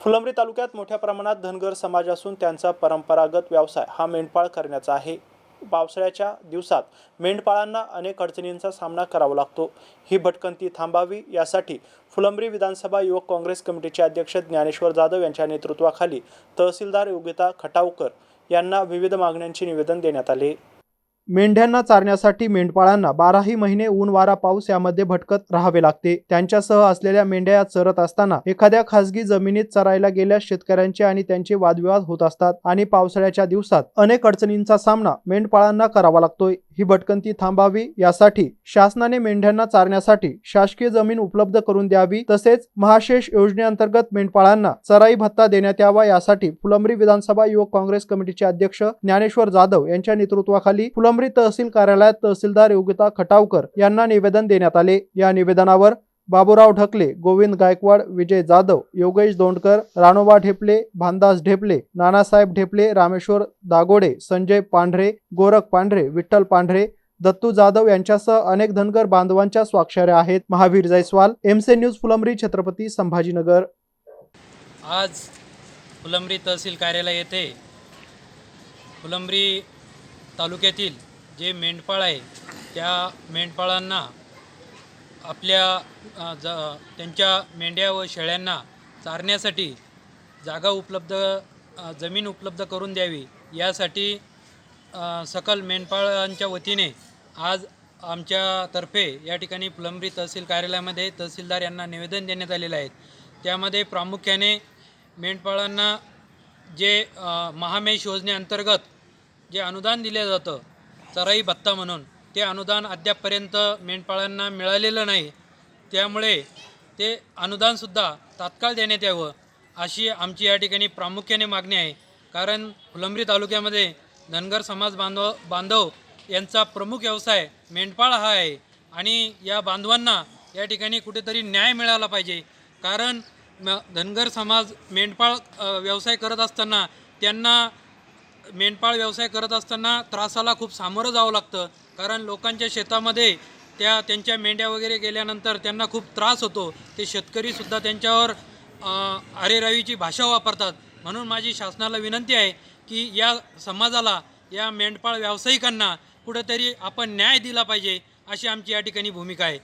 फुलंब्री तालुक्यात मोठ्या प्रमाणात धनगर समाज असून त्यांचा परंपरागत व्यवसाय हा मेंढपाळ करण्याचा आहे. पावसाळ्याच्या दिवसात मेंढपाळांना अनेक अडचणींचा सामना करावा लागतो. ही भटकंती थांबावी यासाठी फुलंब्री विधानसभा युवक काँग्रेस कमिटीचे अध्यक्ष ज्ञानेश्वर जाधव यांच्या नेतृत्वाखाली तहसीलदार योगिता खटावकर यांना विविध मागण्यांचे निवेदन देण्यात आले. मेंढ्यांना चारण्यासाठी मेंढपाळांना बाराही महिने ऊन वारा पाऊस यामध्ये भटकत राहावे लागते. त्यांच्यासह असलेल्या मेंढ्या या चरत असताना एखाद्या खासगी जमिनीत चरायला गेल्यास शेतकऱ्यांचे आणि त्यांचे वादविवाद होत असतात आणि पावसाळ्याच्या दिवसात अनेक अडचणींचा सामना मेंढपाळांना करावा लागतोय. ही भटकंती थांबावी यासाठी शासनाने मेंढ्यांना चारण्यासाठी शासकीय जमीन उपलब्ध करून द्यावी तसेच महाशेष योजनेअंतर्गत मेंढपाळांना चराई भत्ता देण्यात यावा यासाठी फुलंब्री विधानसभा युवक काँग्रेस कमिटीचे अध्यक्ष ज्ञानेश्वर जाधव यांच्या नेतृत्वाखाली फुलंब्री तहसील कार्यालयात तहसीलदार योगिता खटावकर यांना निवेदन देण्यात आले. या निवेदनावर बाबूराव ढकले गोविंद गायकवाड विजय जाधव योगेश दोंडकर राणोबा ढेपले भानदास ढेपले नानासाहेब ढेपले रामेश्वर दागोडे संजय पांढरे गोरख पांढरे विठ्ठल पांढरे दत्तू जाधव यांच्यासह अनेक धनगर बांधवांच्या स्वाक्षऱ्या आहेत. महावीर जयस्वाल एमसे न्यूज फुलंब्री छत्रपती संभाजीनगर. आज फुलंब्री तहसील कार्यालय येथे फुलंब्री तालुक्यातील जे मेंढपाळ आहे त्या मेंढपाळांना आपल्या ज त्यांच्या मेंढ्या व शेळ्यांना चारण्यासाठी जागा उपलब्ध जमीन उपलब्ध करून द्यावी. यासाठी सकल मेंढपाळांच्या वतीने आज आमच्यातर्फे या ठिकाणी फुलंब्री तहसील कार्यालयामध्ये तहसीलदार यांना निवेदन देण्यात आलेलं आहे. त्यामध्ये प्रामुख्याने मेंढपाळांना जे महामेश योजनेअंतर्गत जे अनुदान दिलं जातं चराई भत्ता म्हणून ते अनुदान अद्यापपर्यंत मेंढपाळांना मिळालेलं नाही. त्यामुळे ते अनुदानसुद्धा तात्काळ देण्यात यावं अशी आमची या ठिकाणी प्रामुख्याने मागणी आहे. कारण फुलंब्री तालुक्यामध्ये धनगर समाज बांधव बांधव यांचा प्रमुख व्यवसाय मेंढपाळ हा आहे. आणि या बांधवांना या ठिकाणी कुठेतरी न्याय मिळाला पाहिजे. कारण म धनगर समाज मेंढपाळ व्यवसाय करत असताना त्यांना मेंढपाळ व्यवसाय करत असताना त्रासाला खूप सामोरं जावं लागतं. कारण लोकांच्या शेतामध्ये त्या त्यांच्या मेंढ्या वगैरे गेल्यानंतर त्यांना खूप त्रास होतो. ते शेतकरीसुद्धा त्यांच्यावर अरेरावीची भाषा वापरतात. म्हणून माझी शासनाला विनंती आहे की या समाजाला या मेंढपाळ व्यावसायिकांना कुठंतरी आपण न्याय दिला पाहिजे अशी आमची या ठिकाणी भूमिका आहे.